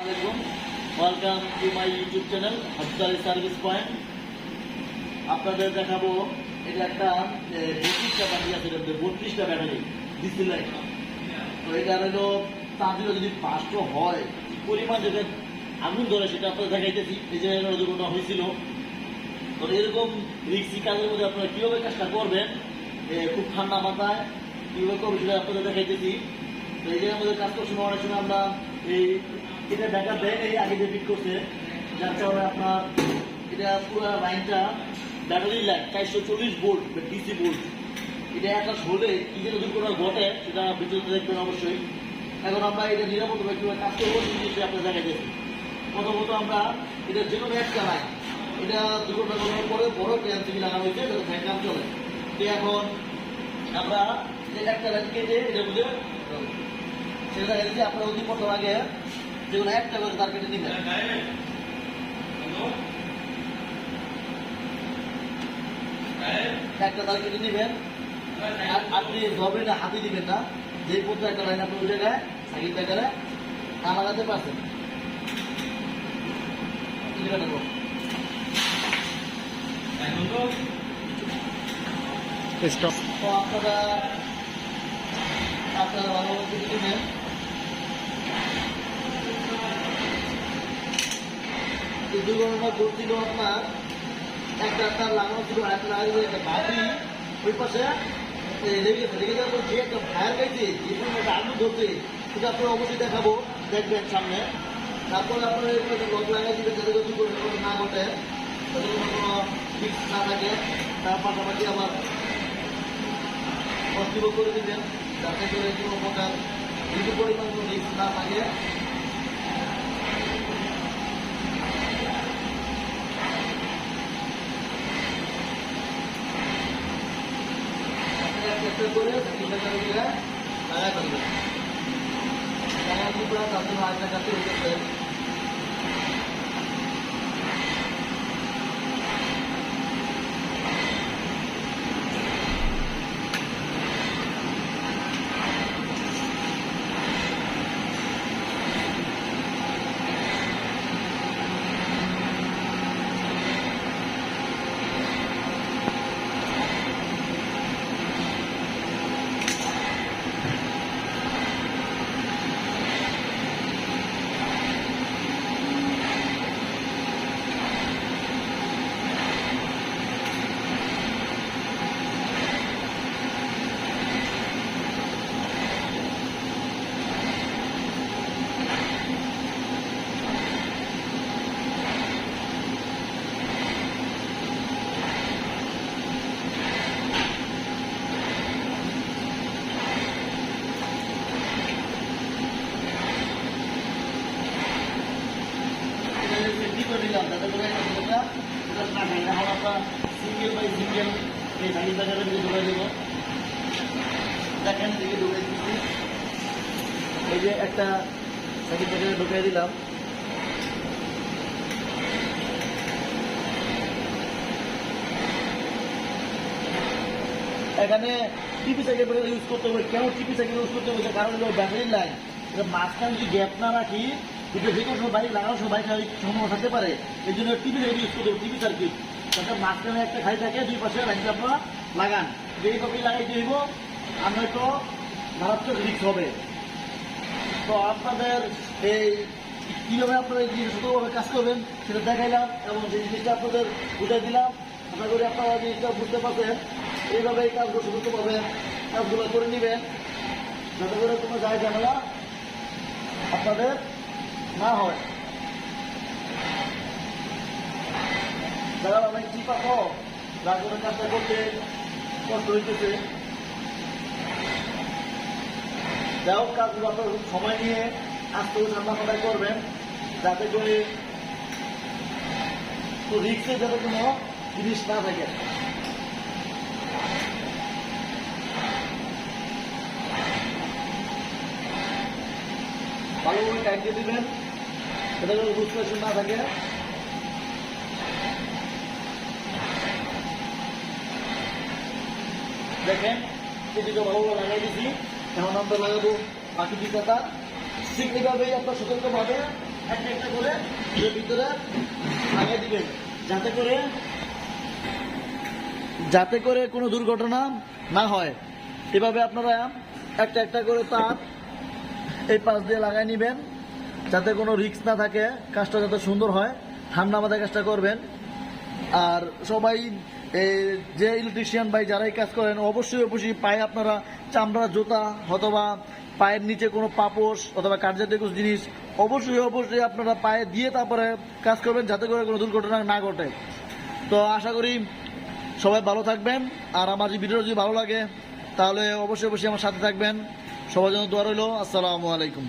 Welcome to my YouTube channel hospital service point আপনাদের দেখাবো, এটা একটা বত্রিশটা ব্যাটারি আছে বত্রিশটা ব্যাটারি ডিসি তো এটা হলো তাঁতিরা যদি পাঁচটো হয় পরিমাণ যেটা আগুন ধরে সেটা আপনাদের দেখাইতেছি, এই যে দুর্ঘটনা হয়েছিল। তো এরকম রিক্সি কাজের মধ্যে আপনারা কীভাবে কাজটা করবেন খুব ঠান্ডা মাথায়, কীভাবে করবেন সেটা আপনাদের দেখাইতেছি। তো এই জায়গার মধ্যে কাজ করার সময় অনেক সময় আমরা এই এটা ব্যাকআপ দেয় এই আগে যে ফিট করছে, যার কারণে আপনার এটা পুরো লাইনটা ব্যাটারি লাইন চারশো চল্লিশ ভোল্ট ডিসি ভোল্ট এটা একটা হলে কি যেন দুর্ঘটনা ঘটে, সেটা ভিডিওতে দেখবেন অবশ্যই। এখন আমরা এটা নিরাপদভাবে কীভাবে কাজ করব জিনিসটা আপনার দেখাইতেছি প্রথমত আমরা এটা যে কোনো একটা লাইন এটা দুর্ঘটনা ঘটার পরে বড় ট্রেন লাগানো হয়েছে, এটা ফ্যান কাম চলে। তো এখন আমরা যে একটা লাইন কেটে এটার মধ্যে সেটা দেখা যাচ্ছে আপনার অতি প্রথম আগে যেগুলো একটা করে তার কেটে নিবেন একটা তার কেটে নিবেন আর আপনি না হাতে দিবেন না যে পর্যন্ত একটা লাইন আপনি ওই জায়গায় সাইড জায়গায় না লাগাতে পারছেন। স্টপ তো আপনারা আপনারা ভালোভাবে কেটে নেবেন দুর্ঘটনা ঘটছিল আপনার একটা তার লাগানো ছিল ছিল একটা বাতি ওই পাশে লেগে গেছে লেগে যাওয়ার পর যে একটা ফায়ার গেছে যে কোনো একটা আগুন ধরছে, সেটা আপনারা অবশ্যই দেখাবো, দেখবেন সামনে। তারপরে আপনারা লক লাগাই দিবেন, যাতে দুর্ঘটনা না ঘটে। যাতে কোনো রিস্ক না থাকে। তার পাশাপাশি আবার কর্তব্য করে দিবেন, যাতে করে কোনো প্রকার কিছু পরিমাণ রিস্ক না থাকে। একটা একটা করে তিনটা চার জায়গায় লাগাই ফেলবেন লাগাই দিয়ে পুরো তার জন্য আরেকটা কাছে রেখেছে সেফটি করে দিলাম যাতে করে একটা এটা এটা না থাকে এখন আমরা বাই এই দেবো দেখেন দিকে দিচ্ছি এই যে একটা সাইড জায়গায় ঢুকাই দিলাম। এখানে টিপি সাইকেল ইউজ করতে হবে। কেন টিপি সাইকেল ইউজ করতে হবে? কারণ হলো ব্যাটারি লাইন মাঝখানে যদি গ্যাপ না রাখি কিন্তু যে কোনো সময় বাইক লাগানোর সময় বাইক সমস্যা থাকতে পারে। এই জন্য টিভি সাইকেল ইউজ করতে হবে। টিভি সার্কিট তাতে মাঝখানে একটা খালি থাকে, দুই পাশে লাইনটা আপনারা লাগান। যেই কপি লাগাইতে হইব আর নয়তো মারাত্মক রিক্স হবে। তো আপনাদের এই কীভাবে আপনারা এই জিনিসটা সতর্কভাবে কাজ করবেন, সেটা দেখাইলাম এবং যে জিনিসটা আপনাদের বুঝাই দিলাম, আশা করি আপনারা জিনিসটা বুঝতে পারছেন এইভাবে এই কাজগুলো সুস্থভাবে কাজগুলো করে নেবেন। যাতে করে কোনো যায় ঝামেলা আপনাদের না হয় যারা যাই কাজগুলো আপনার সময় নিয়ে আস্তে ঠান্ডা মাথায় করবেন যাতে করে রিক্সে যাতে কোনো জিনিস না থাকে ভালোভাবে টাইট দিয়ে দিবেন এটা যেন না থাকে দেখেন, এদিকে ভালোভাবে লাগাই দিছি। এখন আমরা লাগাবো বাকি দিকটা ঠিক এইভাবেই আপনার সতর্কভাবে একটা একটা করে ভিতরে লাগাই দিবেন। যাতে করে যাতে করে কোনো দুর্ঘটনা না হয়। এভাবে আপনারা একটা একটা করে তার এই পাশ দিয়ে লাগাই নেবেন। যাতে কোনো রিস্ক না থাকে, কাজটা যাতে সুন্দর হয়। ঠান্ডা মাথায় কাজটা করবেন। আর সবাই যে ইলেকট্রিশিয়ান ভাই যারাই কাজ করেন, অবশ্যই অবশ্যই পায়ে আপনারা চামড়া, জুতা অথবা পায়ের নিচে কোনো পাপোশ অথবা কার্যাতীয় কিছু জিনিস অবশ্যই অবশ্যই আপনারা পায়ে দিয়ে তারপরে কাজ করবেন যাতে করে কোনো দুর্ঘটনা না ঘটে। তো আশা করি সবাই ভালো থাকবেন। আর আমার যে ভিডিও যদি ভালো লাগে, তাহলে অবশ্যই অবশ্যই আমার সাথে থাকবেন। সবার জন্য দোয়া রইল। আসসালামু আলাইকুম।